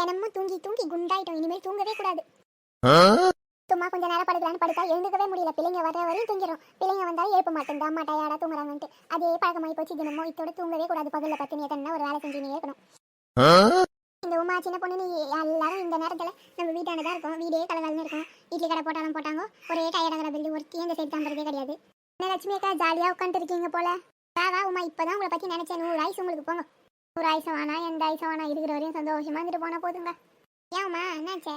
தினமும் தூங்கி தூங்கி குண்டாயிட்டோம். இனிமேல் தூங்கவே கூடாது. சும்மா கொஞ்ச நேரம் படுக்கலான்னு படுத்தா எழுந்துக்கவே முடியல. பிள்ளைங்க வர வரையும் தூங்கிடும் பிள்ளைங்க வந்தாலும் எழுப்ப மாட்டேங்குது. அம்மா டயர்டா தூங்குறாங்கன்ட்டு. அதே பழக்கமாயி போச்சு தினமும். இதோட தூங்கவே கூடாது. பகல்ல பத்து நீ எத்தனை ஒரு வேலை செஞ்சுனே இருக்கணும். இந்த உமா சின்ன பொண்ணு நீ எல்லாரும் இந்த நேரத்துல நம்ம வீட்டாண்ட தான் இருக்கோம். வீடே கலகலன்னு இருக்கும். இட்லி கடை போட்டாலும் போட்டாங்க. ஒரே டயர்டாகிற பில்லு ஒருத்தி இந்த சைடு தாண்டதே கிடையாது. என்ன லட்சுமி அக்கா ஜாலியா உட்காந்துட்டு இருக்கீங்க போல. வா வா உமா. இப்பதான் உங்களை பத்தி நினைச்சேன். நூறு ஆயுசு உங்களுக்கு போங்க. ஒரு ஆயுசம் வேணா எந்த ஆயுசம் வேணா இருக்கிற வரையும் சந்தோஷமா இருந்துட்டு போனா போதுங்க ஏம்மா என்னாச்சே?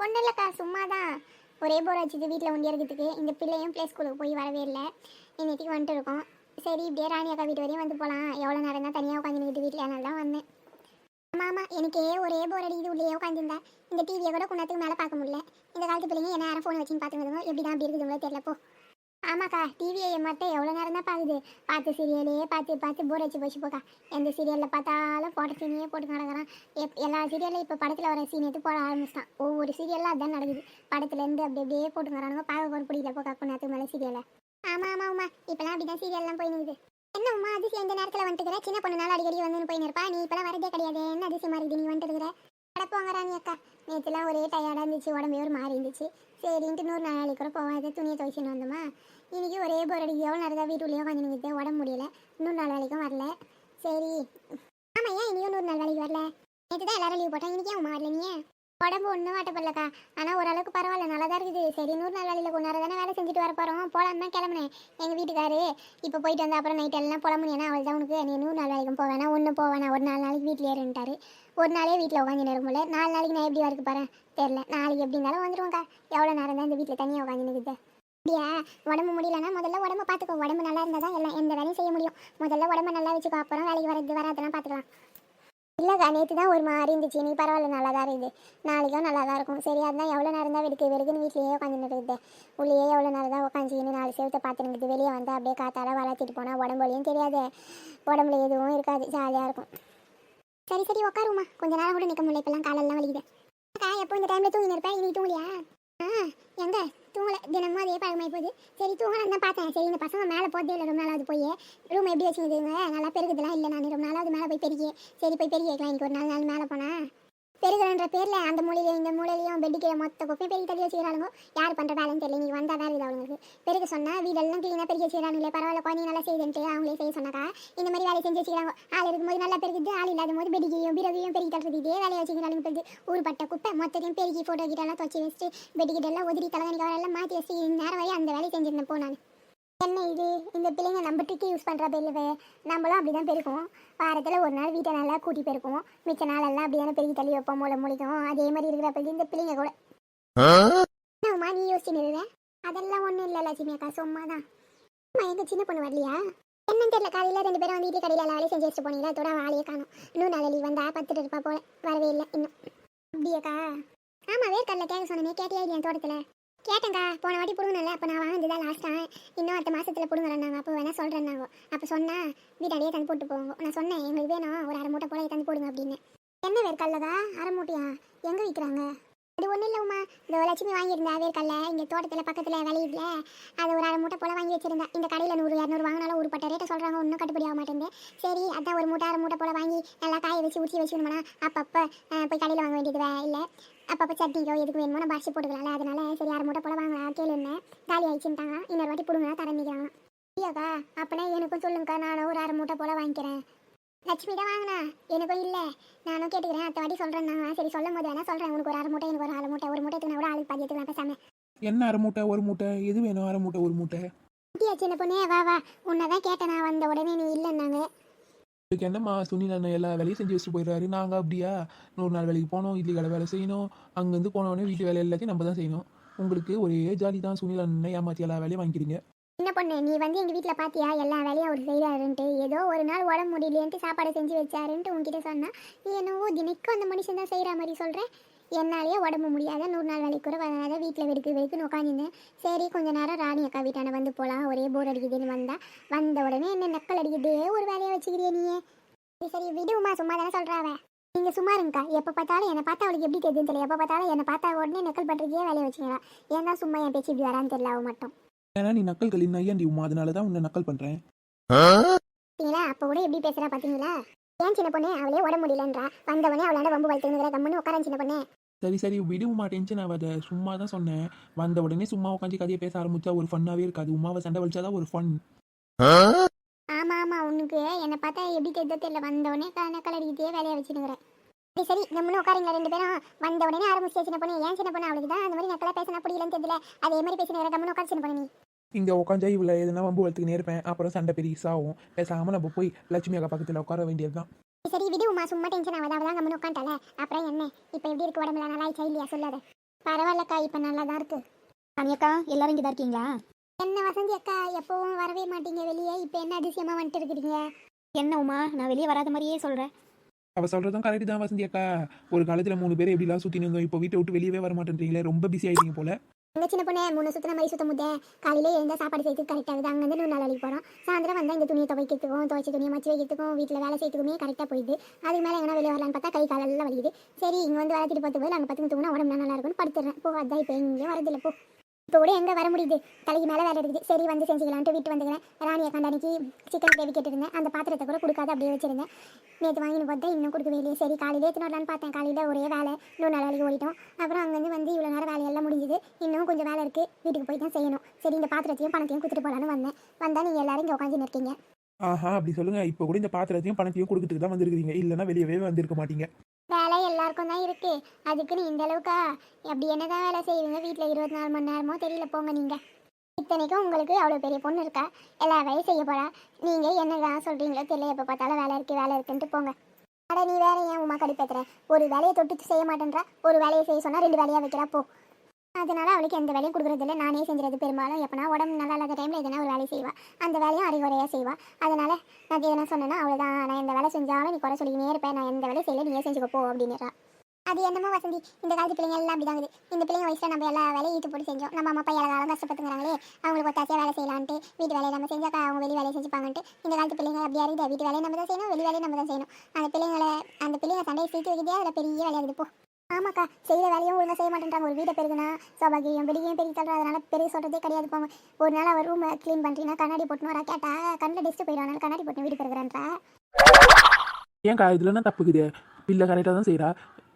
ஒன்றும் இல்லைக்கா சும்மா தான் ஒரே போர் வச்சுது வீட்டில் ஒண்டி இருக்கிறதுக்கு இந்த பிள்ளையும் ப்ளே ஸ்கூலுக்கு போய் வரவே இல்லை. இன்னைக்கு வந்துட்டு இருக்கோம். சரி இப்படியே ராணி அக்கா வீட்டு வரையும் வந்து போகலாம் எவ்வளோ நேரம் தான் தனியாக உட்காந்துக்கிட்டு வீட்டில் அதனால தான் வந்தேன். ஆமாம் ஆமாம் எனக்கே ஒரே போர் அடிக்குது உள்ளே உட்காந்துருந்தா இந்த டிவியை கூட குன்னத்துக்கு மேலே பார்க்க முடியல. இந்த காலத்து பிள்ளைங்க என்ன நேரம் ஃபோன் வச்சுன்னு பார்த்துக்கிறதுங்க எப்படி தான் அப்படி இருக்குதுங்களோ தெரியல போ. ஆமாக்கா டிவியை மட்டும் எவ்வளோ நேரம் தான் பார்க்குது பார்த்து சீரியலே பார்த்து பார்த்து போர் வச்சு போச்சு போக்கா. எந்த சீரியலில் பார்த்தாலும் போட்ட சீனையே போட்டு நடக்கிறான் எப் எல்லா சீரியலும் இப்போ படத்தில் வர சீன் எடுத்து போட ஆரம்பிச்சிட்டான். ஒவ்வொரு சீரியலில் அதுதான் நடக்குது. படத்துலேருந்து அப்படி அப்படியே போட்டுக்கிறானுங்க பார்க்க போகிற பிடிக்கல போக்கா குன்னத்துக்கு மேலே சீரியலை ஆமாம் ஆமாம் உமா. இப்போலாம் அப்படி தான் சீரியல்லாம் போய் நிற்குது என்ன உமா அதிசயம் இந்த நேரத்தில் வந்துட்டுக்கிற சின்ன பொண்ணுனால அடிக்கடி வந்து போய் நிற்பா நீ இப்போலாம் வரதே கிடையாது என்ன அதிசயமா இருக்குது நீ வந்துட்டுக்கிற கிடப்போங்க ராணி அக்கா. நேற்றுலாம் ஒரே டயர்டாக இருந்துச்சு உடம்பே ஒரு மாறி இருந்துச்சு. சரின்ட்டு நூறு நாளைக்கு கூட போகாத துணியை துவைச்சின்னு வந்தோமா. இன்னைக்கு ஒரே போர் அடிக்கு எவ்வளோ நேரம் தான் வீட்டுக்குள்ளேயே உட்காந்து நிற்குது உடம்பு முடியல. இன்னொரு நாள் வேலைக்கும் வரல. சரி. ஆமாம் ஏன் இனியும் நூறு நாள் வேலைக்கு வரல? நேற்று தான் எல்லாரும் லீவ் போட்டேன் இன்னைக்கு ஏன் வரல நீ? உடம்பு ஒன்றும் வாட்டப்படலக்கா ஆனால் ஓரளவுக்கு பரவாயில்ல. நல்லா தான் இருக்குது. சரி நூறு நாள் வேலையில் கொஞ்ச நேரம் தானே வேலை செஞ்சுட்டு வர போகிறோம் போகலான்னு தான் கிளம்புனேன். எங்கள் வீட்டுக்காரு இப்போ போயிட்டு வந்தா அப்புறம் நைட் எல்லாம் புலம்புனேன்னா அவள் தான் உனக்கு நீ நூறு நாள் வேலைக்கும் போவேனா? ஒன்றும் போவேனா? ஒரு நாலு நாளைக்கு வீட்டிலே இருந்துட்டாரு ஒரு நாளே வீட்டில் உட்காந்து நேரம் போல நாலு நாளைக்கு நான் எப்படி வரக்கு போகிறேன் தெரில நாளைக்கு எப்படி இருந்தாலும் வந்துடுவோம்க்கா எவ்வளோ நேரம் தான் இந்த வீட்டில் தனியாக உட்காந்து நிற்குது அப்படியா? உடம்பு முடியலன்னா முதல்ல உடம்ப பார்த்துக்கோ. உடம்பு நல்லா இருந்தால் தான் எல்லாம் எந்த வேலையும் செய்ய முடியும். முதல்ல உடம்ப நல்லா வச்சுக்கோ. அப்புறம் வேலைக்கு வரது வராதெல்லாம் பார்த்துக்கலாம். இல்லைக்கா நேற்று தான் ஒரு மாதிரி இருந்துச்சு. நீ பரவாயில்ல நல்லா தான் இருக்குது. நாளைக்கும் நல்லா தான் இருக்கும். சரி அதுதான் எவ்வளோ நேரம் தான் வெடிக்க? வெறுக்குன்னு வீட்லேயே உட்காந்துட்டு இருக்குது உள்ளேயே எவ்வளோ நேரம் தான் உட்காந்துச்சின்னு நாலு சேவத்தை பார்த்துன்னு வெளியே வந்து அப்படியே காத்தால வளர்த்திட்டு போனால் உடம்புலையும் தெரியாது. உடம்புல எதுவும் இருக்காது. ஜாலியாக இருக்கும். சரி சரி உட்காருமா கொஞ்ச நேரம் கூட நிற்க முடியல. இப்போல்லாம் காலெல்லாம் வலிக்குது. அக்கா எப்போ இந்த டைமில் தூங்கி இருப்பேன் இன்னைக்கு தூங்கலையா? ஆ எங்க? தூங்கல. தினமும் அதே பழகமாய் போகுது. சரி தூங்கலாம் தான் பார்த்தேன். சரி இந்த பசங்க மேலே போதே இல்லை. ரொம்ப நாளாவது போய். ரூம் எப்படி வச்சுக்கிதுங்க நல்லா பெருகுதுலாம் இல்லை நான் ரொம்ப நாளாவது மேலே போய் பெருகி சரி போய் பெருகி வைக்கலாம். இன்னைக்கு ஒரு நாலு நாள் மேலே போனேன் பெருகிறன்ற பேரில் அந்த மூலையிலையும் இந்த மூலையிலையும் பெட்டிக்கிற மொத்த குப்பையும் பெருகி தள்ளி வச்சுக்கிறாளுங்க யார் பண்ணுற வேலைன்னு தெரியல நீ வந்தால் வேலை இருக்குது அவங்களுக்கு பெருக சொன்னால் வீடெல்லாம் க்ளீனாக பெருகி வச்சுக்கிறாங்களே பரவாயில்ல குழந்தை நல்லா செய்துன்ட்டு அவங்களே செய்ய சொன்னாக்கா இந்த மாதிரி வேலை செஞ்சு வச்சுக்கிறாங்க. ஆள் இருக்கும்போது நல்லா பெருகுது ஆள் இல்லாத போது பெடிக்கையும் பிறகையும் பெருகி தட்டுறது இதே வேலையை வச்சுக்கிறாங்க பெருது ஊர்பட்ட குப்பை மொத்தத்தையும் பெருகி ஃபோட்டோ கிட்டெல்லாம் துவச்சி வச்சுட்டு பெட்டிக்கிட்டெல்லாம் எல்லாம் தலைவனிக்கு தலைவணி மாற்றி வச்சு நேரம் வரையும் அந்த வேலையை செஞ்சிருந்தேன் போ நான். என்ன இது? இந்த பிள்ளைங்க நம்ம டிக்கி யூஸ் பண்ணுற பிள்ளை நம்மளும் அப்படி தான் பெருக்கும் வாரத்தில் ஒரு நாள் வீட்டை நல்லா கூட்டி பெருக்கும் மிச்ச நாளெல்லாம் அப்படி தானே பெருகி தள்ளி வைப்போம் மூளை முழிக்கும் அதே மாதிரி இருக்கிற பிள்ளை இந்த பிள்ளைங்க கூட. என்னம்மா நீ யோசிச்சுன்னு இருக்க? அதெல்லாம் ஒன்றும் இல்லை லட்சுமி அக்கா. சும்மா தான் அம்மா எங்க சின்ன பொண்ணு வரலையா? என்னன்னு தெரியல. காலையில் ரெண்டு பேரும் வந்து வீட்டு கடையில் எல்லா வேலையும் செஞ்சு வச்சுட்டு போனீங்களா? அதோட அவன் ஆளையே காணும். இன்னும் நாளை லீவ் வந்தா பத்துட்டு இருப்பா போல. வரவே இல்லை இன்னும். அப்படியாக்கா? ஆமாம் வேர்க்கடல கேட்க சொன்னேனே. கேட்டியா இல்லையா தோட்டத்தில்? கேட்டேங்க்கா போன வாட்டி பிடுங்கணும்ல அப்போ நான் வாங்கினதுதான் லாஸ்ட் டைம் இன்னும் அடுத்த மாதத்தில் பிடுங்குறேன்னாங்க அப்போ வேணால் சொல்கிறேன்னாங்க அப்போ சொன்னா வீட்டாடியே தந்து போட்டு போவாங்க. நான் சொன்னேன் எங்களுக்கு வேணும் ஒரு அரை மூட்டை போல தந்து போடுங்க அப்படின்னு. என்ன வேர்க்கல்லதா அரை மூட்டையா? எங்கே விற்கிறாங்க அது ஒன்றும் இல்லை உமா. இந்த லட்சுமி வாங்கியிருந்தா வேர்க்கல்ல இங்கே தோட்டத்தில் பக்கத்தில் விளையுதுல. அது ஒரு அரை மூட்டை போல வாங்கி வச்சிருந்தா. இந்த கடையில் நூறு இரநூறு வாங்கினாலும் ஒரு பட்ட ரேட்டை சொல்கிறாங்க ஒன்றும் கட்டுப்படி ஆக மாட்டேங்குது. சரி அதான் ஒரு மூட்டை அரை மூட்டை போல வாங்கி நல்லா காய வச்சு உச்சி வச்சுக்கணுமா அப்பப்போ போய் கடையில் வாங்க வேண்டியது இல்லை. அப்பப்போ சட்னிக்கோ எதுக்கு வேணுமோ நம்ம அரிசி போட்டுக்கலாம்ல அதனால சரி அரை மூட்டை போல வாங்கலாம். கேளுன்னேன் காலி ஆயிடுச்சுட்டாங்க இன்னொரு வாட்டி பிடுங்க தர நிற்கிறாங்க ஐயாக்கா அப்பனா எனக்கும் சொல்லுங்கக்கா நானும் ஒரு அரை மூட்டை போல வாங்கிக்கிறேன். லட்சுமி தான் வாங்கினா? எனக்கும் இல்லை. நானும் கேட்டுக்கிறேன் அடுத்த வாட்டி சொல்கிறேன் நான். சரி சொல்லும் போது வேணா சொல்கிறேன் உனக்கு ஒரு அரை மூட்டை எனக்கு ஒரு அரை மூட்டை ஒரு மூட்டை எடுத்துனா கூட ஆளுக்கு பாதி எடுத்துக்கலாம் பேசாம. என்ன அரை மூட்டை ஒரு மூட்டை? எது வேணும்? அரை மூட்டை ஒரு மூட்டை? குட்டியா சின்ன பொண்ணே வா வா. உன்னை தான் கேட்டேன் நான் வந்த உடனே நீ இல்லைன்னாங்க. இதுக்கு என்னம்மா சுனில் அண்ணன் எல்லா வேலையும் செஞ்சு வச்சுட்டு போயிடுறாரு. நாங்கள் அப்படியா? நூறு நாள் வேலைக்கு போனோம் இட்லி கடை வேலை செய்யணும். அங்கேருந்து போனோடனே வீட்டு வேலை எல்லாத்தையும் நம்ம தான் செய்யணும். உங்களுக்கு ஒரே ஜாலி தான். சுனில் அண்ணன் ஏமாற்றி எல்லா வேலையும் வாங்கிக்கிறீங்க. சின்ன பொண்ணு நீ வந்து எங்கள் வீட்டில் பார்த்தியா எல்லா வேலையும் அவர் செய்கிறாருன்ட்டு ஏதோ ஒரு நாள் உடம்பு முடியலையேன்ட்டு சாப்பாடு செஞ்சு வச்சாருன்ட்டு உங்ககிட்ட சொன்னால் நீ என்னவோ தினைக்கும் அந்த மனுஷன் தான் செய்கிற மாதிரி சொல்கிறேன் என்னாலேயே உடம்பு முடியாத நூறு நாள் வேலைக்கு கூட வராத வீட்டில் வெடுக்கு வெடுக்குன்னு உட்காந்துருந்தேன் சரி கொஞ்ச நேரம் ராணி அக்கா வீட்டான வந்து போகலாம் ஒரே போர் அடிக்குதுன்னு வந்தா வந்த உடனே என்ன நக்கல் அடிக்குதே? ஒரு வேலையை வச்சுக்கிறியே நீயே? சரி சரி விடுமா சும்மா தானே சொல்கிறாவே நீங்கள் சும்மா இருங்கக்கா. எப்போ பார்த்தாலும் என்னை பார்த்தா அவளுக்கு எப்படி தெரியுதுன்னு தெரியல எப்போ பார்த்தாலும் என்னை பார்த்தா உடனே நக்கல் பண்ணுறதுக்கே வேலையை வச்சுக்கலாம் ஏன் தான் சும்மா என் பேச்சு இப்படி வரான்னு தெரியல அவ மட்டும். ஏன்னா நீ நக்கல் கலி நையாண்டி உமா அதனால தான் உன்னை நக்கல் பண்ணுறேன் பார்த்தீங்களா அப்போ கூட எப்படி பேசுகிறா பார்த்தீங்களா ஏன் சின்ன பொண்ணு? அவளே உடம்பு முடியலன்றா. வந்தவனே அவளாண்ட வம்பு வளர்த்துங்கிற கம்முன்னு உட்காரன் சின்ன பொண்ணு. சரி சரி விடுமா டென்ஷன் ஆகாத. சும்மா தான் சொன்னேன். வந்த உடனே சும்மா உட்காந்து கதையை பேச ஆரம்பிச்சா ஒரு ஃபன்னாகவே இருக்காது. உமாவை சண்டை வலிச்சாதான் ஒரு ஃபன் ஆமா ஆமா உனக்கு. என்னை பார்த்தா எப்படி தெரியல. வந்தவொடனே கணக்கில் அடிக்கிட்டே வேலையை வச்சுனுங்கிறேன் சரி சரி கம்முன்னு உட்காருங்க ரெண்டு பேரும். வந்த உடனே ஆரம்பிச்சு சின்ன பொண்ணு ஏன் சின்ன பொண்ணு? அவளுக்கு தான் அந்த மாதிரி நக்கலா பேசினா புரியலன்னு தெரியல. அதே மாதிரி பேசினுங்கிற கம்முன்னு உட்காந்து சின்ன பொண்ணு நீ. இங்கே உட்காந்தா இவ்வளோ எதுனா வம்பு வளர்த்துக்கினே இருப்பேன். அப்புறம் சண்டை பெருசாகும் பேசாமல் நம்ம போய் லட்சுமி அக்கா பக்கத்தில் உட்கார வேண்டியது தான் சரி, சரி விடு உமா சும்மா டென்ஷன் ஆகாத. அவள் தான் கம்முன்னு உட்காந்துட்டால அப்புறம் என்ன? இப்போ எப்படி இருக்கு? உடம்புல நல்லா ஆயிடுச்சா இல்லையா? சொல்லாத. பரவாயில்லக்கா இப்போ நல்லா தான் இருக்கு. அக்கா எல்லாரும் இங்கே தான் இருக்கீங்களா? என்ன வசந்தி அக்கா எப்பவும் வரவே மாட்டீங்க வெளியே. இப்போ என்ன அதிசயமா வந்துட்டு இருக்கிறீங்க? என்ன உமா நான் வெளியே வராத மாதிரியே சொல்கிறேன் அவள் சொல்கிறதும் கரெக்ட் தான் வசந்தி அக்கா. ஒரு காலத்தில் மூணு பேர் எப்படிலாம் சுற்றி இருந்தோம். இப்போ வீட்டை விட்டு வெளியவே வர மாட்டேன்றீங்களே ரொம்ப பிஸி ஆகிட்டீங்க போல. எங்க சின்ன பொண்ணு மூணு சுத்தின மாதிரி சுத்த முட்டை காலையில எழுந்தா சாப்பாடு செய்யறதுக்கு கரெக்ட் ஆகுது அங்க இருந்து நாள் வேலைக்கு போகிறோம் சாயந்தரம் வந்தால் இந்த துணியை துவைக்கிறதுக்கும் துவைச்ச துணியை மச்சு வைக்கிறதுக்கும் வீட்டில் வேலை செய்யறதுக்குமே கரெக்டாக போயிடுது. அதுக்கு மேலே எங்கன்னா வெளியே வரலான்னு பார்த்தா கை காலெல்லாம் வலிக்குது. சரி இங்கே வந்து வளர்த்துட்டு பார்த்து போது அங்கே பத்து தூங்கினா உடம்பு நல்லா இருக்கும்னு படுத்துறேன் போ அதான் இப்போ எங்கேயும் வரதில்லை போ. இப்போ கூட எங்கே வர முடியுது? தலைக்கு மேலே வேலை இருக்குது. சரி வந்து செஞ்சுக்கலான்ட்டு வீட்டு வந்துக்கிறேன் ராணியை கண்டானிக்கு சிக்கன் கிரேவி கேட்டிருந்தேன். அந்த பாத்திரத்தை கூட கொடுக்காத அப்படியே வச்சிருந்தேன். நேற்று வாங்கினு பார்த்தா இன்னும் கொடுக்கவே இல்லையே சரி காலையிலே எடுத்துன்னு பார்த்தேன். காலையில் ஒரே வேலை. இன்னொரு நாள் வேலைக்கு ஓடிட்டோம். அப்புறம் அங்கேருந்து வந்து இவ்வளோ நேரம் வேலையெல்லாம் முடிஞ்சுது. இன்னும் கொஞ்சம் வேலை இருக்குது வீட்டுக்கு போய் தான் செய்யணும். சரி இந்த பாத்திரத்தையும் பணத்தையும் கொடுத்துட்டு போகலான்னு வந்தேன். வந்தால் நீங்கள் எல்லாரும் இங்கே உட்காந்து இருக்கீங்க ஆஹா அப்படி சொல்லுங்க. இப்போ கூட இந்த பாத்திரத்தையும் பணத்தையும் கொடுத்துட்டு தான் வந்திருக்கீங்க இல்லைன்னா வெளியவே வந்திருக்க மாட்டீங்க. வேலை எல்லாருக்கும் தான் இருக்கு. அதுக்குன்னு இந்த அளவுக்கா? அப்படி என்னதான் வேலை செய்வீங்க? வீட்டில் இருபத்தி நாலு மணி நேரமோ தெரியல போங்க நீங்கள் இத்தனைக்கும் உங்களுக்கு அவ்வளோ பெரிய பொண்ணு இருக்கா? எல்லா வேலையும் செய்ய போறா. நீங்கள் என்னதான் சொல்கிறீங்களோ தெரியல எப்போ பார்த்தாலும் வேலை இருக்கு வேலை இருக்குன்ட்டு போங்க. அட நீ வேற ஏன் உமா கடுப்பேத்துற ஒரு வேலையை தொட்டு செய்ய மாட்டேன்றா? ஒரு வேலையை செய்ய சொன்னால் ரெண்டு வேலையாக வைக்கிறா போ. அதனால அவளுக்கு எந்த வேலையும் கொடுக்குறதில்ல. நானே செஞ்சுறது பெரும்பாலும் எப்பனா உடம்பு நல்லா இல்லாத டைமில் எதனா ஒரு வேலையை செய்வா. அந்த வேலையும் அறிவுரையாக செய்வா. அதனால நான் எதனா சொன்னேன்னா அவ்வளோதான் நான் எந்த வேலை செஞ்சாலும் நீ குறை சொல்லிக்கினே இருப்பேன் நான் எந்த வேலையும் செய்யல. நீயே செஞ்சுக்கோ போ அப்படின்னுறா அது என்னமோ வசந்தி. இந்த காலத்து பிள்ளைங்க எல்லாம் அப்படிதாங்குது இந்த பிள்ளைங்க வயசில் நம்ம எல்லா வேலையும் ஈட்டு போட்டு செஞ்சோம். நம்ம அம்மா அப்பா எல்லா காலம் கஷ்டப்பட்டுங்கிறாங்களே அவங்களுக்கு ஒத்தாசியாக வேலை செய்யலான்ட்டு வீட்டு வேலையை நம்ம செஞ்சாக்கா அவங்க வெளி வேலையை செஞ்சுப்பாங்கன்ட்டு இந்த காலத்து பிள்ளைங்க அப்படியா இருக்குது வீட்டு வேலையை நம்ம தான் செய்யணும் வெளி வேலையை நம்ம தான் செய்யணும். அந்த பிள்ளைங்களை அந்த பிள்ளைங்க சண்டையை சீட்டு வைக்கிறதே அதில் பெரிய வேலையாகுது போ. ஆமாக்கா செய்கிற வேலையும் ஒழுங்காக செய்ய மாட்டேன்றாங்க. ஒரு வீட்டை பெருகுனா சௌபாகியம் பெருகியும் பெருகி தள்ளுற அதனால பெரிய சொல்கிறதே கிடையாது போங்க. ஒரு நாள் அவர் ரூமை க்ளீன் பண்ணுறீங்கன்னா கண்ணாடி போட்டுன்னு வரா கேட்டா கண்ணில் டெஸ்ட் போயிடும் அதனால கண்ணாடி போட்டு வீடு பெருகிறேன்றா ஏன்க்கா இதுல என்ன தப்புக்குது? பிள்ளை கரெக்டாக தான் செய்கிறா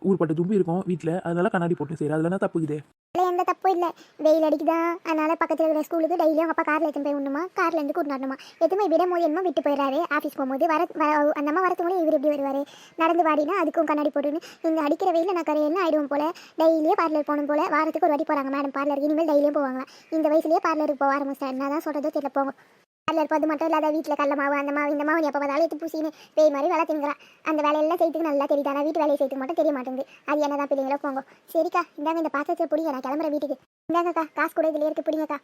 ஊர்பட்ட தும்பி இருக்கும் வீட்டில் அதனால கண்ணாடி போட்டு செய்கிறா அதெல்லாம் தப்பு இது. இல்லை எந்த தப்பும் இல்லை. வெயில் அடிக்குதா? அதனால பக்கத்தில் இருக்கிற ஸ்கூலுக்கு டெய்லியும் அவங்க அப்பா காரில் எடுத்துன்னு போய் விடணுமா காரில் இருந்து கூட்டினாடணுமா எதுவுமே விட போது என்னமோ விட்டு போயிடறாரு. ஆஃபீஸ் போகும்போது வர வ- அந்த அம்மா வரத்துக்குள்ளே இவர் எப்படி வருவார். நடந்து வாடினா அதுக்கும் கண்ணாடி போட்டுன்னு இந்த அடிக்கிற வெயில் நான் கரையெல்லாம் ஆயிடுவோம் போல? டெய்லியே பார்லர் போகணும் போல. வாரத்துக்கு ஒரு வாட்டி போகிறாங்க மேடம். பார்லருக்கு இனிமேல் டெய்லியும் போவாங்க இந்த வயசுலேயே பார்லருக்கு போக ஆரம்பிச்சேன் என்ன தான் சொல்கிறதோ தெரியல. போங்க. பார்லர் அது மட்டும் இல்லாத வீட்டில் கடல மாவு அந்த மாவு இந்த மாவு எப்போ பார்த்தாலும் எடுத்து பூசின்னு பேய் மாதிரி வேலை திங்கிறான் அந்த வேலையெல்லாம் செய்யறதுக்கு நல்லா தெரியுது. ஆனால் வீட்டு வேலையை செய்யறதுக்கு மட்டும் தெரிய மாட்டேங்குது அது என்னதான் பிள்ளைங்களோ போங்க. சரிக்கா இந்தாங்க இந்த பாத்திரத்தை பிடிங்க. நான் கிளம்புறேன் வீட்டுக்கு. இந்தாங்கக்கா காசு கூட இதுல இருக்கு. பிடிங்கக்கா.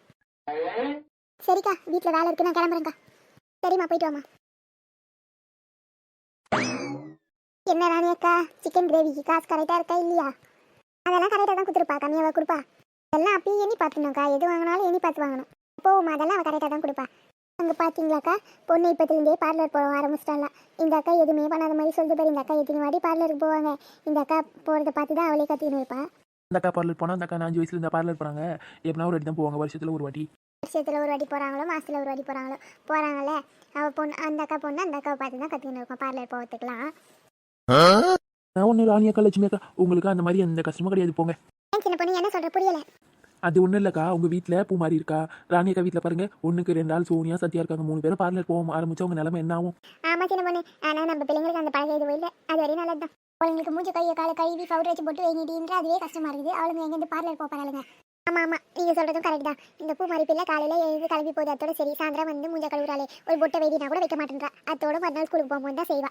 சரிக்கா வீட்டில் வேலை இருக்கு. நான் கிளம்புறேன்க்கா. சரிம்மா போயிட்டு வாமா என்ன ராணியக்கா சிக்கன் கிரேவிக்கு காசு கரெக்டாக இருக்கா இல்லையா? அதெல்லாம் கரெக்டாக தான் கொடுத்துருப்பா. கம்மியாக கொடுப்பா? எல்லாம் அப்பயும் எண்ணி பார்த்துணும்க்கா எது வாங்கினாலும் எண்ணி பார்த்து வாங்கணும். போகுமா அதெல்லாம் அவள் கரெக்டாக தான் கொடுப்பா. அங்கே பார்த்தீங்களாக்கா பொண்ணு இப்போத்துலேருந்தே பார்லர் போக ஆரம்பிச்சிட்டால இந்த அக்கா எதுவுமே பண்ணாத மாதிரி சொல்லிட்டு பாரு இந்த அக்கா எத்தனை வாட்டி பார்லருக்கு போவாங்க. இந்த அக்கா போகிறத பார்த்து தான் அவளே கத்தின்னு இருப்பா. அந்த அக்கா பார்லர் போனால் அந்த அக்கா நான் அஞ்சு வயசுல இந்த பார்லர் போகிறாங்க எப்படின்னா ஒரு வாட்டி தான் போவாங்க வருஷத்தில் ஒரு வாட்டி. வருஷத்தில் ஒரு வாட்டி போகிறாங்களோ மாதத்தில் ஒரு வாட்டி போகிறாங்களோ போகிறாங்களே அவள் பொண்ணு அந்த அக்கா பொண்ணு அந்த அக்காவை பார்த்து தான் கற்றுக்கின்னு இருக்கோம் பார்லர் போகிறதுக்குலாம் நான் ஒன்று ராணி அக்கா லட்சுமி அக்கா உங்களுக்கு அந்த மாதிரி எந்த கஷ்டமும் கிடையாது போங்க ஏன் சின்ன பொண்ணு என்ன சொல்கிற புரியல அது ஒன்றும் இல்லைக்கா. உங்கள் வீட்டில் பூ மாதிரி இருக்கா? ராணி அக்கா வீட்டில் பாருங்க. ஒன்றுக்கு ரெண்டு ஆள் சோனியா சத்யா இருக்காங்க. மூணு பேரும் பார்லர் போக ஆரம்பிச்சு அவங்க நிலமை என்ன ஆகும்? ஆமா சின்ன பொண்ணு. ஆனால் நம்ம பிள்ளைங்களுக்கு அந்த பழக்கம் எதுவும் இல்லை. அது வரையும் நல்லது தான் அவங்களுக்கு மூஞ்சி கையை காலை கழுவி பவுடர் வச்சு போட்டு வைங்கிட்டீன்ற அதுவே கஷ்டமா இருக்குது. அவளுங்க எங்கேருந்து பார்லர் போகிறாளுங்க ஆமாம் ஆமாம் நீங்கள் சொல்கிறதும் கரெக்ட் தான். இந்த பூ மாதிரி பிள்ளை காலையில் எழுந்து கிளம்பி போகுது. அதோட சரி சாயந்தரம் வந்து மூஞ்ச கழுவுறாளே. ஒரு பொட்டை வைத்தினா கூட வைக்க மாட்டேன்றா. அதோட மறுநாள் ஸ்கூலுக்கு போகும்போது தான் செய்வா.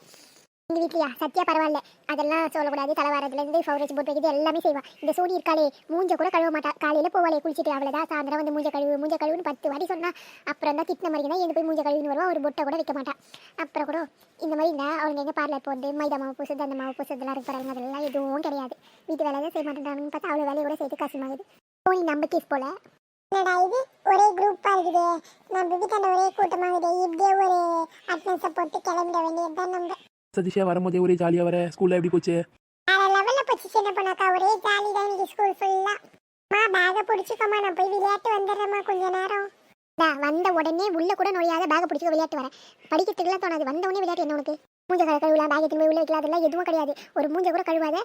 எங்கள் வீட்லையா? சத்தியா பரவாயில்ல. அதெல்லாம் சொல்லக்கூடாது. தலைவாரத்துலேருந்து ஃபவுர் வச்சு போட்டு வைக்கிறது எல்லாமே செய்வா. இந்த சூடி இருக்காளே மூஞ்ச கூட கழுவ மாட்டா. காலையில் போவாளே குளிச்சுட்டு அவ்வளோதான் சாயந்தரம் வந்து மூஞ்ச கழுவு மூஞ்ச கழுவுன்னு பத்து வாட்டி சொன்னா அப்புறம் தான் திட்டின மாதிரி தான் போய் மூஞ்ச கழுவின்னு வருவா? ஒரு பொட்டை கூட வைக்க மாட்டா. அப்புறம் கூட இந்த மாதிரி இந்த அவங்க எங்கே பார்லர் போகிறது மைதா மாவு பூசுது அந்த மாவு பூசுறதுலாம் இருக்கிறாங்க அதெல்லாம் எதுவும் கிடையாது. வீட்டு வேலை தான் செய்ய மாட்டேங்கிறாங்கன்னு பார்த்தா அவ்வளோ வேலையை கூட சேர்த்து கஷ்டமாகுது. போனி நம்ம கேஸ் போல. என்னடா இது? ஒரே குரூப்பாக இருக்குது. நம்ம வீட்டாண்ட ஒரே கூட்டமாகுது இப்படியே ஒரு அட்டன்ஸை போட்டு கிளம்பிட வேண்டியது தான் நம்ம. சதீஷா வரும்போதே ஒரே ஜாலியாக வர ஸ்கூலில் எப்படி போச்சு? வேற லெவலில் போச்சு சின்ன பொண்ணாக்கா. ஒரே ஜாலி தான் இன்னைக்கு ஸ்கூல் மா பேகை பிடிச்சிக்கோமா நான் போய் விளையாட்டு வந்துடுறேம்மா கொஞ்ச நேரம். டா வந்த உடனே உள்ள கூட நுழையாத பேகை பிடிச்சிக்க விளையாட்டு வரேன். படிக்கிறதுக்குலாம் தோணாது. வந்த உடனே விளையாட்டு என்ன உனக்கு? மூஞ்ச கழ கழுவலாம் பேக் எடுத்து போய் உள்ள வைக்கலாம். அதெல்லாம் எதுவும் கிடையாது. ஒரு மூஞ்ச கூட கழுவாத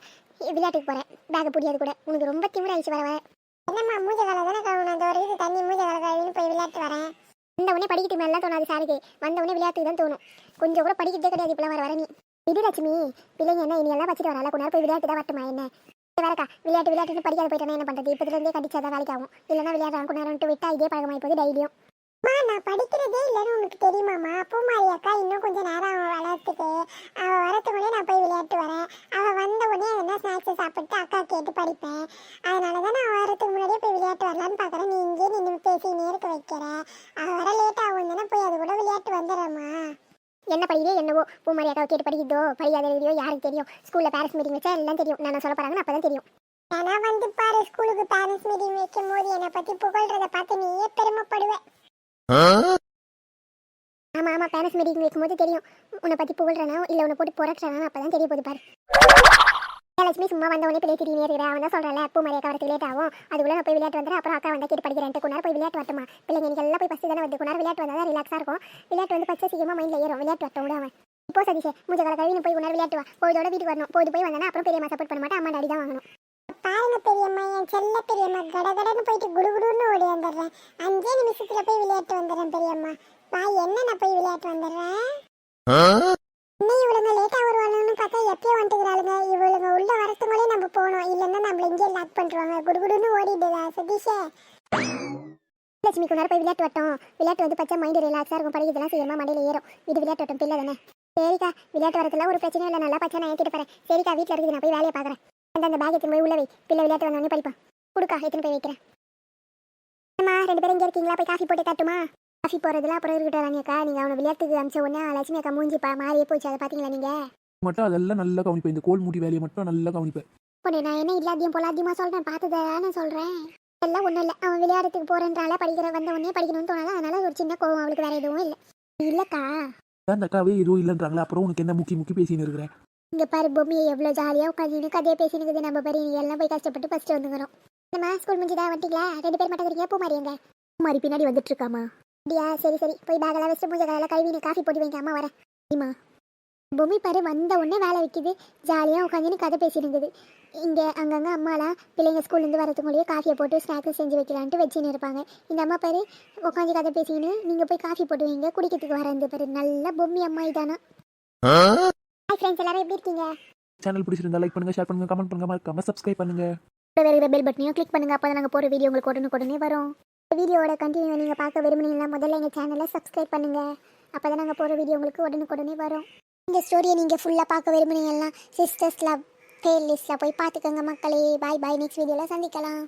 விளையாட்டுக்கு போகிறேன் பேக்கை புரியாது கூட. உனக்கு ரொம்ப திமிராயிடுச்சு வர வர. என்னம்மா மூஞ்ச கலை தானே கழுவணும்? அந்த ஒரு இது தண்ணி மூஞ்ச கலை கழுவின்னு போய் விளையாட்டு வரேன். வந்த உடனே படிக்கிறதுக்கு மேலே தோணாது சாருக்கு. வந்த உடனே விளையாட்டுக்கு தான் தோணும். கொஞ்சம் கூட படிக்கிறதே கிடையாது இப்பெல்லாம் வர வர நீ. லட்சுமி. பிள்ளைங்க என்ன இனி எல்லாம் வச்சுட்டு வரல கொஞ்ச நேரம் போய் விளையாட்டு தான் வரட்டுமா என்ன? வேறக்கா விளையாட்டு விளையாட்டுன்னு படிக்காத போயிட்டேன்னா என்ன பண்ணுறது இப்போதுலேருந்தே கடிச்சாதான் வேலைக்கு ஆகும். இல்லைன்னா விளையாடுறாங்க கொஞ்ச நேரம் விட்டா இதே பழக்கமாயி போகுது தைரியம் நான் படிக்கிறதே இல்லைன்னு உனக்கு தெரியுமாம்மா? பூமாரி அக்கா இன்னும் கொஞ்சம் நேரம் அவன் வளர்த்துட்டு அவள் வரத்துக்குள்ளே நான் போய் விளையாட்டு வரேன். அவள் வந்த உடனே என்ன ஸ்நாக்ஸ் சாப்பிட்டு அக்கா கேட்டு படிப்பேன். அதனால தான் நான் வரதுக்கு முன்னாடியே போய் விளையாட்டு வரலான்னு பார்க்குறேன் நீ இங்கே நின்று பேசி நேருக்கு வைக்கிற. அவள் வர லேட் ஆகும் தானே போய் அது கூட விளையாட்டு வந்துடுறேம்மா. என்ன படிக்கிறே என்னவோ? பூமாரி அக்காவை கேட்டு படிக்கிறதோ படிக்காத எழுதியோ யாருக்கு தெரியும்? ஸ்கூலில் பேரண்ட்ஸ் மீட்டிங் வச்சா எல்லாம் தெரியும். நான் சொல்ல போகிறாங்கன்னு அப்போ தான் தெரியும். ஆனா வந்து பாரு ஸ்கூலுக்கு பேரண்ட்ஸ் மீட்டிங் வைக்கும் போது என்னை பற்றி புகழ்றதை பார்த்து நீயே பெருமைப்படுவேன் ஆமா ஆமா பேரண்ட்ஸ் மீட்டிங் வைக்கும்போது தெரியும். உன்னை பத்தி புகழ்றானா இல்ல உன்னை போட்டு புரட்டுறானா அப்பதான் தெரிய போகுது பாரு. லட்சுமி சும்மா வந்த உடனே பிள்ளை திடீர்னு இருக்கிற அவன் தான் சொல்றல பூ மரியாதை அக்கா லேட் ஆகும். அதுக்குள்ள நான் போய் விளையாட்டு வந்துடுறேன். அப்புறம் அக்கா வந்தா கேட்டு படிக்கிறேன் கொஞ்ச போய் விளையாட்டு வரட்டுமா? பிள்ளைங்க எல்லாம் போய் பஸ்ட் தானே வந்து. கொஞ்ச விளையாட்டு வந்தா ரிலாக்ஸா இருக்கும். விளையாட்டு வந்து பச்சை சீக்கிரமா மைண்ட்ல ஏறும். விளையாட்டு வரட்டும் விட அவன். இப்போ சதிஷே. மூஞ்ச கலை கழுவி போய் உணர்வு விளையாட்டு வா. போதோட வீட்டுக்கு வரணும். போது போய் வந்தானா அப்புறம் பெரியம்மா சப்போர்ட் பண்ண மாட்டேன் அம்மா டாடி தான் வாங்கணும். பாருங்க பெரியம்மா என் செல்ல பெரியம்மா. கடகடன்னு போயிட்டு குடுகுடுன்னு ஓடி வந்துடுறேன். அஞ்சே நிமிஷத்துல போய் விளையாட்டு வந்துடுறேன் பெரியம்மா. நான் என்ன நான் போய் விளையாட்டு வந்துடுறேன்? இன்னும் இவளுங்க லேட்டா வருவாங்கன்னு பார்த்தா எப்பயோ வந்துக்கிறாளுங்க. இவளுங்க உள்ள வரத்துங்களே நம்ம போகணும். இல்லைன்னா நம்மள இங்கே லாக் பண்ணிடுவாங்க. குடுகுடுன்னு ஓடிடுதா. சதீஷே. லட்சுமி நேரம் போய் விளையாட்டு வட்டம் விளையாட்டு வந்து பச்சை மைண்ட் ரிலாக்ஸாக இருக்கும். படிக்கிறதுலாம் சீக்கிரமா மண்டையில் ஏறும். இது விளையாட்டு வட்டம் பிள்ளை தானே. சரிக்கா விளையாட்டு வரதுல ஒரு பிரச்சனையும் இல்லை. நல்லா பச்சை நான் ஏற்றிட்டு போறேன். சரிக்கா வீட்டில் இருக்குது. நான் போய் வேலையை பார்க்குறேன். அந்த அந்த பேக் போய் உள்ள வை. பிள்ளை விளையாட்டு வந்தோடனே படிப்பான் கொடுக்கா எடுத்துன்னு போய் வைக்கிறேன். அம்மா ரெண்டு பேரும் இங்கே இருக்கீங்களா? போய் காஃபி போட்டு தட்டுமா? காஃபி போகிறதுல அப்புறம் இருக்கட்டும் ராணியக்கா நீங்கள் அவனை விளையாட்டுக்கு அமிச்ச உடனே லட்சுமி அக்கா மூஞ்சி பா மாறியே போச்சு. அதை பார்த்தீங்களா நீங்கள் மட்டும் அதெல்லாம் நல்லா கவனிப்பேன். இந்த கோல் மூடி வேலையை மட்டும் நல்லா கவனிப்பேன். பொண்ணு நான் என்ன இல்லாதையும் பொல்லாதையுமா சொல்கிறேன் பார்த்ததானே சொல்கிறேன் எல்லாம் ஒன்றும் இல்லை. அவன் விளையாடுறதுக்கு போகிறேன்றால படிக்கிற வந்த உடனே படிக்கணும்னு தோணால. அதனால ஒரு சின்ன கோவம். அவளுக்கு வேற எதுவும் இல்லை. இல்லைக்கா. அந்த அக்காவே எதுவும் இல்லைன்றாங்களா அப்புறம் உனக்கு என்ன முக்கி முக்கி பேசின்னு இருக்கிறேன் இங்கே பாரு பொம்மியை எவ்வளோ ஜாலியாக உட்காந்து கதையை பேசினுக்குது நம்ம பாரு. நீ எல்லாம் போய் கஷ்டப்பட்டு ஃபஸ்ட்டு வந்துக்கிறோம். நம்ம ஸ்கூல் முடிஞ்சுதா? வந்துட்டீங்களா ரெண்டு பேர் மட்டும் இருக்கீங்க பூமாரி எங்க? பூமாரி பின்னாடி வந்துட்டு இருக்காமா அப்படியா? சரி சரி. போய் பேக்கெல்லாம் வச்சுட்டு மூஞ்ச கலையில் கழுவி நீ காஃபி போட்டு வைங்க. அம்மா வரேன். சரிம்மா பொம்மி பாரு வந்த உடனே வேலை வைக்குது. ஜாலியாக உட்காந்துன்னு கதை பேசினுக்குது இங்கே அங்கங்கே அம்மாலாம் பிள்ளைங்க ஸ்கூல்லேருந்து வரதுக்குள்ளேயே காஃபியை போட்டு ஸ்நாக்ஸ் செஞ்சு வைக்கலான்ட்டு வச்சுன்னு இருப்பாங்க. இந்த அம்மா பாரு உட்காந்து கதை பேசின்னு நீங்கள் போய் காஃபி போட்டு வைங்க. குடிக்கிறதுக்கு வரந்து பாரு. நல்ல பொம்மி அம்மா இதானா ஹாய் ஃப்ரெண்ட்ஸ் எல்லாரும் எப்படி இருக்கீங்க? சேனல் பிடிச்சிருந்தா லைக் பண்ணுங்க ஷேர் பண்ணுங்க கமெண்ட் பண்ணுங்க மறக்காம சப்ஸ்கிரைப் பண்ணுங்க. கூட இருக்கிற பெல் பட்டனையும் கிளிக் பண்ணுங்க அப்போ நாங்கள் போகிற வீடியோ உங்களுக்கு உடனே உடனே வரும். இந்த வீடியோவோட கண்டினியூ நீங்கள் பார்க்க விரும்புனீங்கன்னா முதல்ல எங்கள் சேனலை சப்ஸ்கிரைப் பண்ணுங்க. அப்போ தான் நாங்கள் போகிற வீடியோ உங்களுக்கு உடனே வரும். இந்த ஸ்டோரியை நீங்கள் ஃபுல்லாக பார்க்க விரும்புனீங்கன்னா சிஸ்டர்ஸ் லவ் பிளேலிஸ்ட்டில் போய் பார்த்துக்கோங்க மக்களே. பாய் பாய் நெக்ஸ்ட் வீடியோவில் சந்திக்கலாம்.